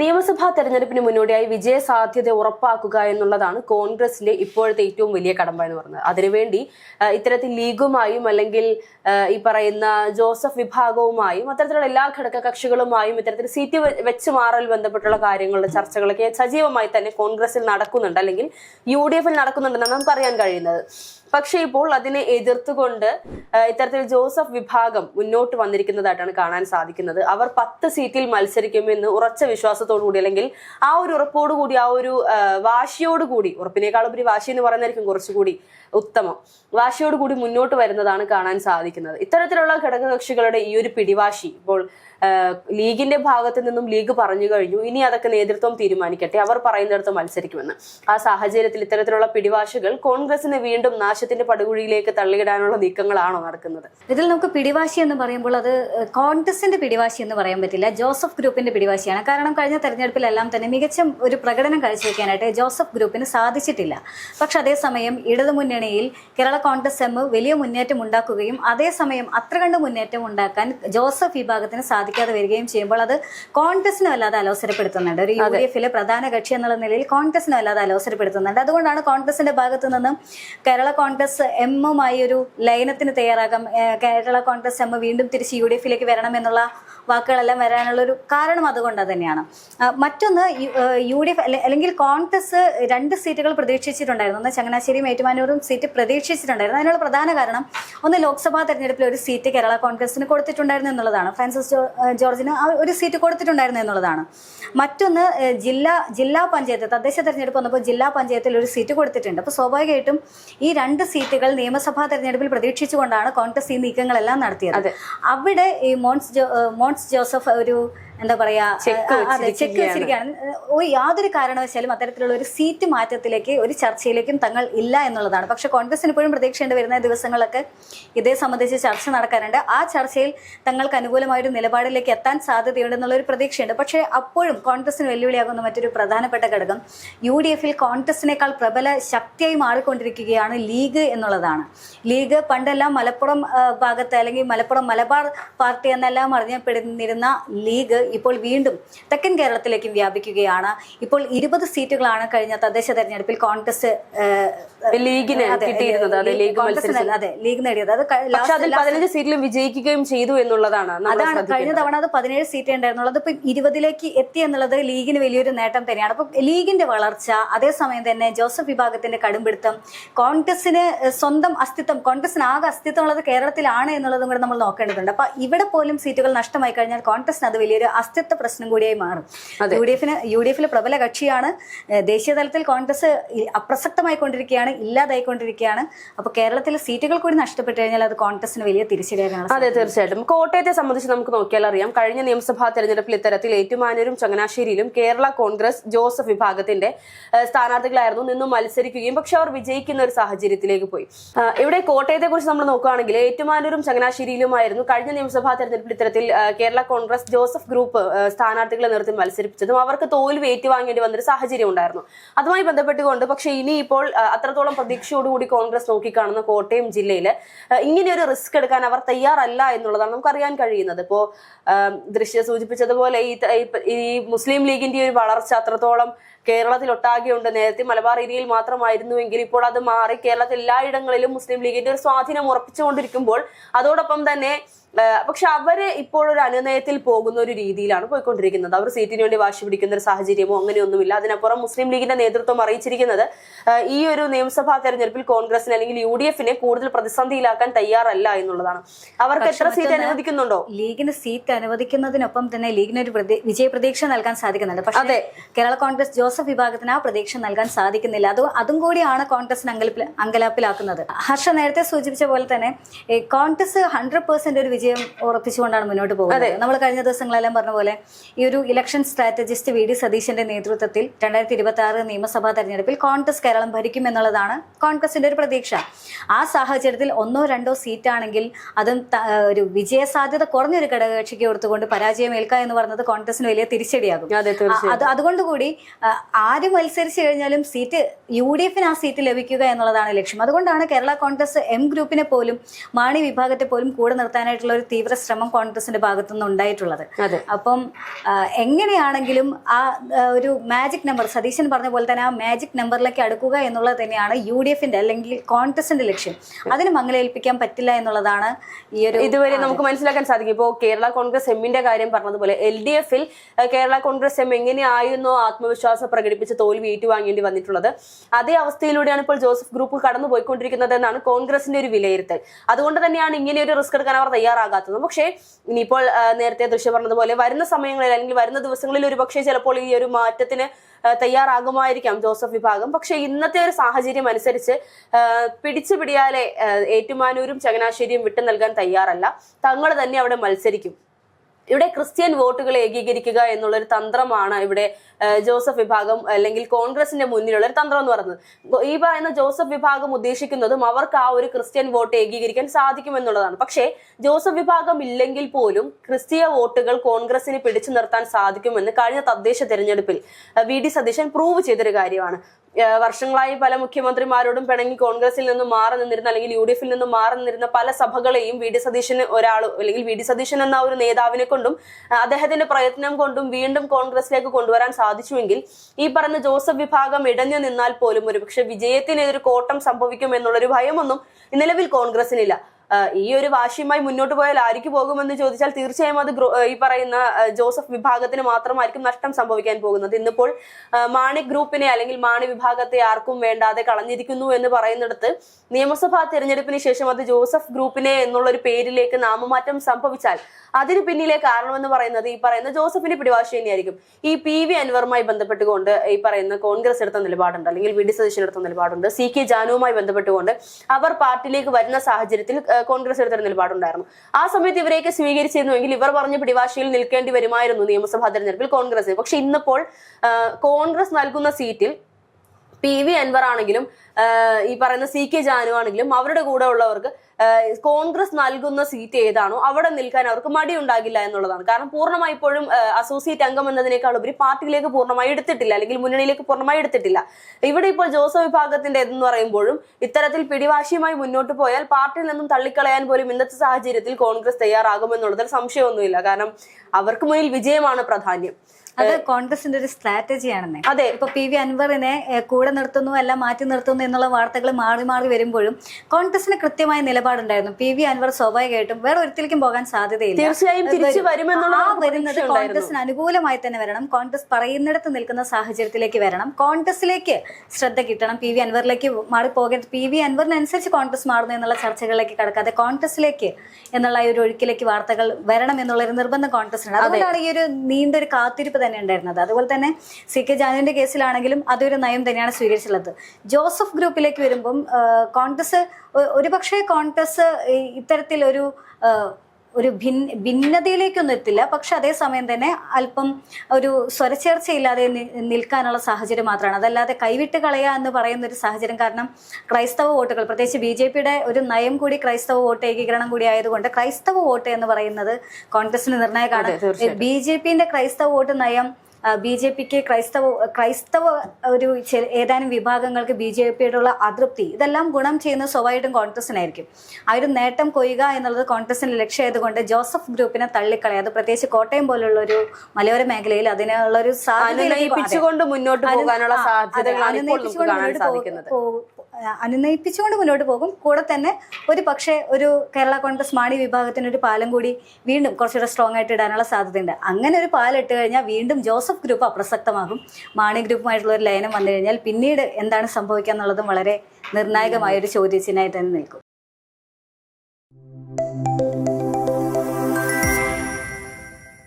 നിയമസഭാ തെരഞ്ഞെടുപ്പിന് മുന്നോടിയായി വിജയ സാധ്യത ഉറപ്പാക്കുക എന്നുള്ളതാണ് കോൺഗ്രസിന്റെ ഇപ്പോഴത്തെ ഏറ്റവും വലിയ കടമ്പ എന്ന് പറയുന്നത്. അതിനുവേണ്ടി ഇത്തരത്തിൽ ലീഗുമായും അല്ലെങ്കിൽ ഈ പറയുന്ന ജോസഫ് വിഭാഗവുമായും അത്തരത്തിലുള്ള എല്ലാ ഘടക കക്ഷികളുമായും ഇത്തരത്തിൽ സീറ്റ് വെച്ച് മാറൽ ബന്ധപ്പെട്ടുള്ള കാര്യങ്ങളുടെ ചർച്ചകളൊക്കെ സജീവമായി തന്നെ കോൺഗ്രസിൽ നടക്കുന്നുണ്ട് അല്ലെങ്കിൽ യു ഡി എഫിൽ നടക്കുന്നുണ്ടെന്നാണ് നമുക്കറിയാൻ കഴിയുന്നത്. പക്ഷേ ഇപ്പോൾ അതിനെ എതിർത്തുകൊണ്ട് ഇത്തരത്തിൽ ജോസഫ് വിഭാഗം മുന്നോട്ട് വന്നിരിക്കുന്നതായിട്ടാണ് കാണാൻ സാധിക്കുന്നത്. അവർ പത്ത് സീറ്റിൽ മത്സരിക്കുമെന്ന് ഉറച്ച വിശ്വാസത്തോടു കൂടി അല്ലെങ്കിൽ ആ ഒരു ഉറപ്പോടുകൂടി ആ ഒരു വാശിയോടുകൂടി ഉറപ്പിനേക്കാൾ ഒരു വാശി എന്ന് പറയുന്നതായിരിക്കും കുറച്ചുകൂടി ഉത്തമം. വാശിയോടുകൂടി മുന്നോട്ട് വരുന്നതാണ് കാണാൻ സാധിക്കുന്നത്. ഇത്തരത്തിലുള്ള ഘടകകക്ഷികളുടെ ഈ ഒരു പിടിവാശി ഇപ്പോൾ ലീഗിന്റെ ഭാഗത്ത് നിന്നും ലീഗ് പറഞ്ഞു കഴിഞ്ഞു. ഇനി അതൊക്കെ നേതൃത്വം തീരുമാനിക്കട്ടെ. അവർ പറയുന്നിടത്ത് മത്സരിക്കുമെന്ന്. ആ സാഹചര്യത്തിൽ ഇത്തരത്തിലുള്ള പിടിവാശികൾ കോൺഗ്രസിനെ വീണ്ടും നാശത്തിന്റെ പടുകുഴിയിലേക്ക് തള്ളിയിടാനുള്ള നീക്കങ്ങളാണോ നടക്കുന്നത്? ഇതിൽ നമുക്ക് പിടിവാശി എന്ന് പറയുമ്പോൾ അത് കോൺഗ്രസിന്റെ പിടിവാശി എന്ന് പറയാൻ പറ്റില്ല. ജോസഫ് ഗ്രൂപ്പിന്റെ പിടിവാശിയാണ്. കാരണം കഴിഞ്ഞ തെരഞ്ഞെടുപ്പിലെല്ലാം തന്നെ മികച്ച ഒരു പ്രകടനം കാഴ്ചവെക്കാനായിട്ട് ജോസഫ് ഗ്രൂപ്പിന് സാധിച്ചിട്ടില്ല. പക്ഷെ അതേസമയം ഇടതു മുന്നണിയിൽ കേരള കോൺഗ്രസ് എം വലിയ മുന്നേറ്റം ഉണ്ടാക്കുകയും അതേസമയം അത്ര കണ്ട് മുന്നേറ്റം ഉണ്ടാക്കാൻ ജോസഫ് വിഭാഗത്തിന് സാധിക്കാതെ വരികയും ചെയ്യുമ്പോൾ അത് കോൺഗ്രസിന് വല്ലാതെ അലോസരപ്പെടുത്തുന്നുണ്ട്. ഒരു യു ഡി എഫിലെ പ്രധാന കക്ഷി എന്നുള്ള നിലയിൽ കോൺഗ്രസിന് വല്ലാതെ അലോസരപ്പെടുത്തുന്നുണ്ട്. അതുകൊണ്ടാണ് കോൺഗ്രസിന്റെ ഭാഗത്തു നിന്നും കേരള കോൺഗ്രസ് എമ്മുമായി ഒരു ലയനത്തിന് തയ്യാറാകാം കേരള കോൺഗ്രസ് എം വീണ്ടും തിരിച്ച് യു ഡി എഫിലേക്ക് വരണം എന്നുള്ള വാക്കുകളെല്ലാം വരാനുള്ള ഒരു കാരണം അതുകൊണ്ട് തന്നെയാണ്. മറ്റൊന്ന് യു- ഡി എഫ് അല്ലെങ്കിൽ കോൺഗ്രസ് രണ്ട് സീറ്റുകൾ പ്രതീക്ഷിച്ചിട്ടുണ്ടായിരുന്നു. ഒന്ന് ചങ്ങനാശ്ശേരിയും ഏറ്റുമാനൂരും സീറ്റ് പ്രതീക്ഷിച്ചിട്ടുണ്ടായിരുന്നു. അതിനുള്ള പ്രധാന കാരണം ഒന്ന് ലോക്സഭാ തെരഞ്ഞെടുപ്പിൽ ഒരു സീറ്റ് കേരള കോൺഗ്രസിന് കൊടുത്തിട്ടുണ്ടായിരുന്നു എന്നുള്ളതാണ്. ഫ്രാൻസിസ് ജോർജിന് ഒരു സീറ്റ് കൊടുത്തിട്ടുണ്ടായിരുന്നു എന്നുള്ളതാണ്. മറ്റൊന്ന് ജില്ലാ ജില്ലാ പഞ്ചായത്ത് തദ്ദേശ തെരഞ്ഞെടുപ്പ് വന്നപ്പോൾ ജില്ലാ പഞ്ചായത്തിൽ ഒരു സീറ്റ് കൊടുത്തിട്ടുണ്ട്. അപ്പോൾ സ്വാഭാവികമായിട്ടും ഈ രണ്ട് സീറ്റുകൾ നിയമസഭാ തെരഞ്ഞെടുപ്പിൽ പ്രതീക്ഷിച്ചുകൊണ്ടാണ് കോൺഗ്രസ് ഈ നീക്കങ്ങളെല്ലാം നടത്തിയത്. അവിടെ ഈ മോൺസ് മോൻസ് ജോസഫ് ഒരു എന്താ പറയാ ചെക്ക് അതെ ചെക്ക് വെച്ചിരിക്കുകയാണ്. ഒരു യാതൊരു കാരണവശാലും അത്തരത്തിലുള്ള ഒരു സീറ്റ് മാറ്റത്തിലേക്ക് ഒരു ചർച്ചയിലേക്കും തങ്ങൾ ഇല്ല എന്നുള്ളതാണ്. പക്ഷെ കോൺഗ്രസിന് ഇപ്പോഴും പ്രതീക്ഷയുണ്ട് വരുന്ന ദിവസങ്ങളൊക്കെ ഇതേ സംബന്ധിച്ച് ചർച്ച നടക്കാറുണ്ട് ആ ചർച്ചയിൽ തങ്ങൾക്ക് അനുകൂലമായ ഒരു നിലപാടിലേക്ക് എത്താൻ സാധ്യതയുണ്ടെന്നുള്ള ഒരു പ്രതീക്ഷയുണ്ട്. പക്ഷെ അപ്പോഴും കോൺഗ്രസിന് വെല്ലുവിളിയാകുന്ന മറ്റൊരു പ്രധാനപ്പെട്ട ഘടകം യു ഡി എഫിൽ കോൺഗ്രസിനേക്കാൾ പ്രബല ശക്തിയായി മാറിക്കൊണ്ടിരിക്കുകയാണ് ലീഗ് എന്നുള്ളതാണ്. ലീഗ് പണ്ടെല്ലാം മലപ്പുറം ഭാഗത്ത് അല്ലെങ്കിൽ മലപ്പുറം മലബാർ പാർട്ടി എന്നെല്ലാം അറിഞ്ഞപ്പെടുന്നിരുന്ന ലീഗ് ഇപ്പോൾ വീണ്ടും തെക്കൻ കേരളത്തിലേക്കും വ്യാപിക്കുകയാണ്. ഇപ്പോൾ ഇരുപത് സീറ്റുകളാണ് കഴിഞ്ഞ തദ്ദേശ തെരഞ്ഞെടുപ്പിൽ കോൺഗ്രസ് ലീഗിന് അതെ, കിട്ടിയിരുന്നത്. അതെ ലീഗ് നേടിയത്. അത് പതിനഞ്ച് സീറ്റിലും വിജയിക്കുകയും ചെയ്തു എന്നുള്ളതാണ് അതാണ്. കഴിഞ്ഞ തവണ അത് പതിനേഴ് സീറ്റ് ഉണ്ടായിരുന്നുള്ളത് ഇപ്പൊ ഇരുപതിലേക്ക് എത്തി എന്നുള്ളത് ലീഗിന് വലിയൊരു നേട്ടം തന്നെയാണ്. അപ്പൊ ലീഗിന്റെ വളർച്ച അതേസമയം തന്നെ ജോസഫ് വിഭാഗത്തിന്റെ കടുംപിടുത്തം കോൺഗ്രസിന് സ്വന്തം അസ്തിത്വം കോൺഗ്രസിന് ആകെ അസ്തിത്വം ഉള്ളത് കേരളത്തിലാണ് എന്നുള്ളതും കൂടെ നമ്മൾ നോക്കേണ്ടതുണ്ട്. അപ്പൊ ഇവിടെ പോലും സീറ്റുകൾ നഷ്ടമായി കഴിഞ്ഞാൽ കോൺഗ്രസിന് അത് വലിയൊരു അസ്തിത്വ പ്രശ്നം കൂടിയായി മാറും. യു ഡി എഫിന് യു ഡി എഫിലെ പ്രബല കക്ഷിയാണ് ദേശീയ തലത്തിൽ കോൺഗ്രസ് അപ്രസക്തമായി അപ്രസക്തമായിക്കൊണ്ടിരിക്കുകയാണ് ഇല്ലാതായിക്കൊണ്ടിരിക്കുകയാണ്. അപ്പൊ കേരളത്തിലെ സീറ്റുകൾ കൂടി നഷ്ടപ്പെട്ടു കഴിഞ്ഞാൽ അത് കോൺഗ്രസിന് വലിയ തിരിച്ചടിയാണ് അതെ തീർച്ചയായിട്ടും. കോട്ടയത്തെ സംബന്ധിച്ച് നമുക്ക് നോക്കിയാൽ അറിയാം. കഴിഞ്ഞ നിയമസഭാ തെരഞ്ഞെടുപ്പിൽ ഇത്തരത്തിൽ ഏറ്റുമാനൂരും ചങ്ങനാശ്ശേരിയിലും കേരള കോൺഗ്രസ് ജോസഫ് വിഭാഗത്തിന്റെ സ്ഥാനാർത്ഥികളായിരുന്നു നിന്നും മത്സരിക്കുകയും പക്ഷെ അവർ വിജയിക്കുന്ന ഒരു സാഹചര്യത്തിലേക്ക് പോയി. ഇവിടെ കോട്ടയത്തെ കുറിച്ച് നമ്മൾ നോക്കുകയാണെങ്കിൽ ഏറ്റുമാനൂരും ചങ്ങനാശ്ശേരിയിലുമായിരുന്നു കഴിഞ്ഞ നിയമസഭാ തെരഞ്ഞെടുപ്പിൽ ഇത്തരത്തിൽ കേരള കോൺഗ്രസ് ജോസഫ് ഗ്രൂപ്പ് ആ, സ്ഥാനാർത്ഥികളെ നിർത്തി മത്സരിപ്പിച്ചതും അവർക്ക് തോൽവി ഏറ്റുവാങ്ങേണ്ടി വന്നൊരു സാഹചര്യം ഉണ്ടായിരുന്നു. അതുമായി ബന്ധപ്പെട്ടുകൊണ്ട് പക്ഷേ ഇനിയിപ്പോൾ ഇപ്പോൾ അത്രത്തോളം പ്രതീക്ഷയോടുകൂടി കോൺഗ്രസ് നോക്കിക്കാണുന്ന കോട്ടയം ജില്ലയിൽ ഇങ്ങനെയൊരു റിസ്ക് എടുക്കാൻ അവർ തയ്യാറല്ല എന്നുള്ളതാണ് നമുക്ക് അറിയാൻ കഴിയുന്നത്. ഇപ്പോൾ ദൃശ്യ സൂചിപ്പിച്ചതുപോലെ ഈ- ഈ മുസ്ലിം ലീഗിന്റെ ഒരു വളർച്ച അത്രത്തോളം കേരളത്തിൽ ഒട്ടാകെയുണ്ട് നേരത്തെ മലബാർ ഏരിയയിൽ മാത്രമായിരുന്നുവെങ്കിൽ ഇപ്പോൾ അത് മാറി കേരളത്തിൽ എല്ലായിടങ്ങളിലും മുസ്ലിം ലീഗിന്റെ ഒരു സ്വാധീനം ഉറപ്പിച്ചുകൊണ്ടിരിക്കുമ്പോൾ അതോടൊപ്പം തന്നെ പക്ഷെ അവർ ഇപ്പോൾ ഒരു അനുനയത്തിൽ പോകുന്ന ഒരു രീതിയിലാണ് പോയിക്കൊണ്ടിരിക്കുന്നത്. അവർ സീറ്റിന് വേണ്ടി വാശി പിടിക്കുന്ന ഒരു സാഹചര്യമോ അങ്ങനെയൊന്നുമില്ല. അതിനപ്പുറം മുസ്ലിം ലീഗിന്റെ നേതൃത്വം അറിയിച്ചിരിക്കുന്നത് ഈ ഒരു നിയമസഭാ തെരഞ്ഞെടുപ്പിൽ കോൺഗ്രസിന് അല്ലെങ്കിൽ യു ഡി എഫിനെ കൂടുതൽ പ്രതിസന്ധിയിലാക്കാൻ തയ്യാറല്ല എന്നുള്ളതാണ്. അവർക്ക് എത്ര സീറ്റ് അനുവദിക്കുന്നുണ്ടോ? ലീഗിന് സീറ്റ് അനുവദിക്കുന്നതിനൊപ്പം തന്നെ ലീഗിന് ഒരു വിജയപ്രതീക്ഷ വിജയ പ്രതീക്ഷ നൽകാൻ സാധിക്കുന്നുണ്ട്. പക്ഷേ അതെ. കേരള കോൺഗ്രസ് ജോസഫ് വിഭാഗത്തിന് ആ പ്രതീക്ഷ നൽകാൻ സാധിക്കുന്നില്ല. അത് അതും കൂടിയാണ് കോൺഗ്രസ് അങ്കലപ്പിൽ അങ്കലാപ്പിലാക്കുന്നത്. ഹർഷ നേരത്തെ സൂചിപ്പിച്ച പോലെ തന്നെ കോൺഗ്രസ് ഹൺഡ്രഡ് പെർസെന്റ് ഒരു വിജയം ഉറപ്പിച്ചുകൊണ്ടാണ് മുന്നോട്ട് പോകുന്നത്. നമ്മൾ കഴിഞ്ഞ ദിവസങ്ങളെല്ലാം പറഞ്ഞ പോലെ ഈ ഒരു ഇലക്ഷൻ സ്ട്രാറ്റജിസ്റ്റ് വി ഡി സതീശന്റെ നേതൃത്വത്തിൽ രണ്ടായിരത്തി ഇരുപത്തി ആറ് നിയമസഭാ തെരഞ്ഞെടുപ്പിൽ കോൺഗ്രസ് കേരളം ഭരിക്കും എന്നുള്ളതാണ് കോൺഗ്രസിന്റെ ഒരു പ്രതീക്ഷ. ആ സാഹചര്യത്തിൽ ഒന്നോ രണ്ടോ സീറ്റാണെങ്കിൽ അതും ഒരു വിജയ സാധ്യത കുറഞ്ഞൊരു ഘടകകക്ഷിക്ക് കൊടുത്തുകൊണ്ട് പരാജയം ഏൽക്കുക എന്ന് പറയുന്നത് കോൺഗ്രസിന് വലിയ തിരിച്ചടിയാകും. അതെ അതുകൊണ്ട് കൂടി ആര് മത്സരിച്ചു കഴിഞ്ഞാലും സീറ്റ് യു ഡി എഫിന് ആ സീറ്റ് ലഭിക്കുക എന്നുള്ളതാണ് ലക്ഷ്യം. അതുകൊണ്ടാണ് കേരള കോൺഗ്രസ് എം ഗ്രൂപ്പിനെ പോലും മാണി വിഭാഗത്തെ പോലും കൂടെ നിർത്താനായിട്ടുള്ള ഒരു തീവ്ര ശ്രമം കോൺഗ്രസിന്റെ ഭാഗത്തു നിന്ന് ഉണ്ടായിട്ടുള്ളത് അപ്പം എങ്ങനെയാണെങ്കിലും ആ ആ, ഒരു മാജിക് നമ്പർ സതീശൻ പറഞ്ഞ പോലെ തന്നെ ആ മാജിക് നമ്പറിലേക്ക് അടുക്കുക എന്നുള്ളത് തന്നെയാണ് യു ഡി എഫിന്റെ അല്ലെങ്കിൽ കോൺഗ്രസിന്റെ ലക്ഷ്യം. അതിന് മംഗലേൽപ്പിക്കാൻ പറ്റില്ല എന്നുള്ളതാണ് ഈ ഒരു ഇതുവരെ നമുക്ക് മനസ്സിലാക്കാൻ സാധിക്കും. ഇപ്പോൾ കേരള കോൺഗ്രസ് എമ്മിന്റെ കാര്യം പറഞ്ഞതുപോലെ എൽ ഡി എഫിൽ കേരള കോൺഗ്രസ് എം എങ്ങനെയായിരുന്നു ആത്മവിശ്വാസം പ്രകടിപ്പിച്ച് തോൽവി ഏറ്റുവാങ്ങേണ്ടി വന്നിട്ടുള്ളത്. അതേ അവസ്ഥയിലൂടെയാണ് ഇപ്പോൾ ജോസഫ് ഗ്രൂപ്പ് കടന്നു പോയിക്കൊണ്ടിരിക്കുന്നത് എന്നാണ് കോൺഗ്രസിന്റെ ഒരു വിലയിരുത്തൽ. അതുകൊണ്ട് തന്നെയാണ് ഇങ്ങനെ ഒരു റിസ്ക് എടുക്കാൻ അവർ തയ്യാറാകാത്തത്. പക്ഷേ ഇനിയിപ്പോൾ നേരത്തെ ദൃശ്യം പറഞ്ഞതുപോലെ വരുന്ന സമയങ്ങളിൽ അല്ലെങ്കിൽ വരുന്ന ദിവസങ്ങളിൽ ഒരു പക്ഷേ ചിലപ്പോൾ ഈ ഒരു മാറ്റത്തിന് തയ്യാറാകുമായിരിക്കാം ജോസഫ് വിഭാഗം. പക്ഷെ ഇന്നത്തെ ഒരു സാഹചര്യം അനുസരിച്ച് പിടിച്ചു പിടിയാലെ ഏറ്റുമാനൂരും ചങ്ങനാശ്ശേരിയും വിട്ടു നൽകാൻ തയ്യാറല്ല. തങ്ങൾ തന്നെ അവിടെ മത്സരിക്കും. ഇവിടെ ക്രിസ്ത്യൻ വോട്ടുകൾ ഏകീകരിക്കുക എന്നുള്ളൊരു തന്ത്രമാണ് ഇവിടെ ജോസഫ് വിഭാഗം അല്ലെങ്കിൽ കോൺഗ്രസിന്റെ മുന്നിലുള്ള ഒരു തന്ത്രം എന്ന് പറയുന്നത്. ഈ പറയുന്ന ജോസഫ് വിഭാഗം ഉദ്ദേശിക്കുന്നതും അവർക്ക് ആ ഒരു ക്രിസ്ത്യൻ വോട്ട് ഏകീകരിക്കാൻ സാധിക്കുമെന്നുള്ളതാണ് പക്ഷേ ജോസഫ് വിഭാഗം ഇല്ലെങ്കിൽ പോലും ക്രിസ്തീയ വോട്ടുകൾ കോൺഗ്രസിന് പിടിച്ചു നിർത്താൻ സാധിക്കുമെന്ന് കഴിഞ്ഞ തദ്ദേശ തെരഞ്ഞെടുപ്പിൽ വി. ഡി. സതീശൻ പ്രൂവ് ചെയ്തൊരു കാര്യമാണ്. വർഷങ്ങളായി പല മുഖ്യമന്ത്രിമാരോടും പിണങ്ങി കോൺഗ്രസിൽ നിന്ന് മാറി നിന്നിരുന്ന അല്ലെങ്കിൽ യു ഡി എഫിൽ നിന്ന് മാറി നിന്നിരുന്ന പല സഭകളെയും വി. ഡി. സതീശന് ഒരാൾ അല്ലെങ്കിൽ വി. ഡി. സതീശൻ എന്ന ഒരു നേതാവിനെ ആ, അദ്ദേഹത്തിന്റെ പ്രയത്നം കൊണ്ടും വീണ്ടും കോൺഗ്രസിലേക്ക് കൊണ്ടുവരാൻ സാധിച്ചുവെങ്കിൽ ഈ പറഞ്ഞ ജോസഫ് വിഭാഗം ഇടഞ്ഞു നിന്നാൽ പോലും ഒരുപക്ഷെ വിജയത്തിന് വിജയത്തിനെതിരെ കോട്ടം സംഭവിക്കും എന്നുള്ളൊരു ഭയമൊന്നും നിലവിൽ കോൺഗ്രസിനില്ല. ഈ ഒരു വാശിയുമായി മുന്നോട്ട് പോയാൽ ആർക്ക് പോകുമെന്ന് ചോദിച്ചാൽ തീർച്ചയായും അത് ഈ പറയുന്ന ജോസഫ് വിഭാഗത്തിന് മാത്രമായിരിക്കും നഷ്ടം സംഭവിക്കാൻ പോകുന്നത്. ഇന്നിപ്പോൾ മാണി ഗ്രൂപ്പിനെ അല്ലെങ്കിൽ മാണി വിഭാഗത്തെ ആർക്കും വേണ്ടാതെ കളഞ്ഞിരിക്കുന്നു എന്ന് പറയുന്നിടത്ത് നിയമസഭാ തെരഞ്ഞെടുപ്പിന് ശേഷം അത് ജോസഫ് ഗ്രൂപ്പിനെ എന്നുള്ള ഒരു പേരിലേക്ക് നാമമാറ്റം സംഭവിച്ചാൽ അതിന് പിന്നിലെ കാരണമെന്ന് പറയുന്നത് ഈ പറയുന്ന ജോസഫിന്റെ പിടിവാശി തന്നെയായിരിക്കും. ഈ പി വി അൻവറുമായി ബന്ധപ്പെട്ടുകൊണ്ട് ഈ പറയുന്ന കോൺഗ്രസ് എടുത്ത നിലപാടുണ്ട് അല്ലെങ്കിൽ വി ഡി സതീശൻ എടുത്ത നിലപാടുണ്ട് സി കെ ജാനുവുമായി ബന്ധപ്പെട്ടുകൊണ്ട് അവർ പാർട്ടിയിലേക്ക് വരുന്ന സാഹചര്യത്തിൽ കോൺഗ്രസ് എടുത്തൊരു നിലപാടുണ്ടായിരുന്നു. ആ സമയത്ത് ഇവരെയൊക്കെ സ്വീകരിച്ചിരുന്നുവെങ്കിൽ ഇവർ പറഞ്ഞ പിടിവാശിയിൽ നിൽക്കേണ്ടി വരുമായിരുന്നു നിയമസഭാ തെരഞ്ഞെടുപ്പിൽ കോൺഗ്രസിന് പക്ഷെ ഇന്നിപ്പോൾ കോൺഗ്രസ് നൽകുന്ന സീറ്റിൽ പി വി അൻവർ ആണെങ്കിലും ഈ പറയുന്ന സി കെ ജാനു ആണെങ്കിലും അവരുടെ കൂടെ ഉള്ളവർക്ക് കോൺഗ്രസ് നൽകുന്ന സീറ്റ് ഏതാണോ അവിടെ നിൽക്കാൻ അവർക്ക് മടിയുണ്ടാകില്ല എന്നുള്ളതാണ്. കാരണം പൂർണമായി ഇപ്പോഴും അസോസിയേറ്റ് അംഗം എന്നതിനേക്കാൾ ഉപരി പാർട്ടിയിലേക്ക് പൂർണമായി എടുത്തിട്ടില്ല അല്ലെങ്കിൽ മുന്നണിയിലേക്ക് പൂർണമായി എടുത്തിട്ടില്ല. ഇവിടെ ഇപ്പോൾ ജോസഫ് വിഭാഗത്തിന്റെ എന്ന് പറയുമ്പോഴും ഇത്തരത്തിൽ പിടിവാശിയുമായി മുന്നോട്ട് പോയാൽ പാർട്ടിയിൽ നിന്നും തള്ളിക്കളയാൻ പോലും ഇന്നത്തെ സാഹചര്യത്തിൽ കോൺഗ്രസ് തയ്യാറാകുമെന്നുള്ളതിൽ സംശയമൊന്നുമില്ല. കാരണം അവർക്ക് മുന്നിൽ വിജയമാണ് പ്രാധാന്യം. അത് കോൺഗ്രസിന്റെ ഒരു സ്ട്രാറ്റജി ആണെന്നേ അതെ. ഇപ്പൊ പി വി അൻവറിനെ കൂടെ നിർത്തുന്നു അല്ല മാറ്റി നിർത്തുന്നു എന്നുള്ള വാർത്തകൾ മാറി മാറി വരുമ്പോഴും കോൺഗ്രസിന് കൃത്യമായ നിലപാടുണ്ടായിരുന്നു. പി വി അൻവർ സ്വാഭാവികമായിട്ടും വേറെ ഒരിക്കലേക്കും പോകാൻ സാധ്യതയില്ല. തീർച്ചയായും തിരിച്ചു വരുമെന്നുള്ള വരുന്നത് കോൺഗ്രസിന് അനുകൂലമായി തന്നെ വരണം. കോൺഗ്രസ് പറയുന്നിടത്ത് നിൽക്കുന്ന സാഹചര്യത്തിലേക്ക് വരണം. കോൺഗ്രസിലേക്ക് ശ്രദ്ധ കിട്ടണം. പി വി അൻവറിലേക്ക് മാറി പോകരുത് പി വി അൻവറിനനുസരിച്ച് കോൺഗ്രസ് മാറുന്നു എന്നുള്ള ചർച്ചകളിലേക്ക് കടക്കാതെ കോൺഗ്രസിലേക്ക് എന്നുള്ള ഒരു ഒഴുക്കിലേക്ക് വാർത്തകൾ വരണം എന്നുള്ള ഒരു നിർബന്ധം ഉണ്ട്. അതുകൊണ്ടാണ് ഈ ഒരു നീണ്ടൊരു കാത്തിരിപ്പ് തന്നെ ഉണ്ടായിരുന്നത്. അതുപോലെ തന്നെ സി കെ ജാനുവിന്റെ കേസിലാണെങ്കിലും അതൊരു നയം തന്നെയാണ് സ്വീകരിച്ചിട്ടുള്ളത്. ജോസഫ് ഗ്രൂപ്പിലേക്ക് വരുമ്പം കോൺഗ്രസ് ഒരുപക്ഷെ കോൺഗ്രസ് ഈ ഇത്തരത്തിൽ ഒരു ഭിന്ന ഭിന്നതയിലേക്കൊന്നും എത്തില്ല. പക്ഷെ അതേസമയം തന്നെ അല്പം ഒരു സ്വരച്ചേർച്ചയില്ലാതെ നിൽക്കാനുള്ള സാഹചര്യം മാത്രമാണ്. അതല്ലാതെ കൈവിട്ട് കളയുക എന്ന് പറയുന്ന ഒരു സാഹചര്യം കാരണം ക്രൈസ്തവ വോട്ടുകൾ പ്രത്യേകിച്ച് ബി ജെ പിയുടെ ഒരു നയം കൂടി ക്രൈസ്തവ വോട്ട് ഏകീകരണം കൂടി ആയതുകൊണ്ട് ക്രൈസ്തവ വോട്ട് എന്ന് പറയുന്നത് കോൺഗ്രസിന് നിർണായകമാണ്. ബി ജെ പിന്റെ ക്രൈസ്തവ വോട്ട് നയം ബി ജെ പിക്ക് ക്രൈസ്തവ ക്രൈസ്തവ ഒരു ഏതാനും വിഭാഗങ്ങൾക്ക് ബി ജെ പിയോടുള്ള അതൃപ്തി ഇതെല്ലാം ഗുണം ചെയ്യുന്നത് സ്വാഭാവികമായിട്ടും കോൺഗ്രസിനായിരിക്കും ആ ഒരു നേട്ടം കൊയ്യുക എന്നുള്ളത് കോൺഗ്രസിന്റെ ലക്ഷ്യമായതുകൊണ്ട് ജോസഫ് ഗ്രൂപ്പിനെ തള്ളിക്കളയാതെ പ്രത്യേകിച്ച് കോട്ടയം പോലുള്ള ഒരു മലയോര മേഖലയിൽ അതിനുള്ള ഒരു സാധ്യത മുന്നോട്ട് പോകാനുള്ള സാധ്യതകളാണ് അനുനയിപ്പിച്ചുകൊണ്ട് മുന്നോട്ട് പോകും. കൂടെ തന്നെ ഒരു പക്ഷേ ഒരു കേരള കോൺഗ്രസ് മാണി വിഭാഗത്തിന് ഒരു പാലം കൂടി വീണ്ടും കുറച്ചുകൂടെ സ്ട്രോങ് ആയിട്ട് ഇടാനുള്ള സാധ്യതയുണ്ട്. അങ്ങനെ ഒരു പാലിട്ട് കഴിഞ്ഞാൽ വീണ്ടും ജോസഫ് ഗ്രൂപ്പ് അപ്രസക്തമാകും. മാണി ഗ്രൂപ്പുമായിട്ടുള്ള ഒരു ലയനം വന്നു കഴിഞ്ഞാൽ പിന്നീട് എന്താണ് സംഭവിക്കുക എന്നുള്ളതും വളരെ നിർണായകമായ ഒരു ചോദ്യചിഹ്നമായി തന്നെ നിൽക്കും.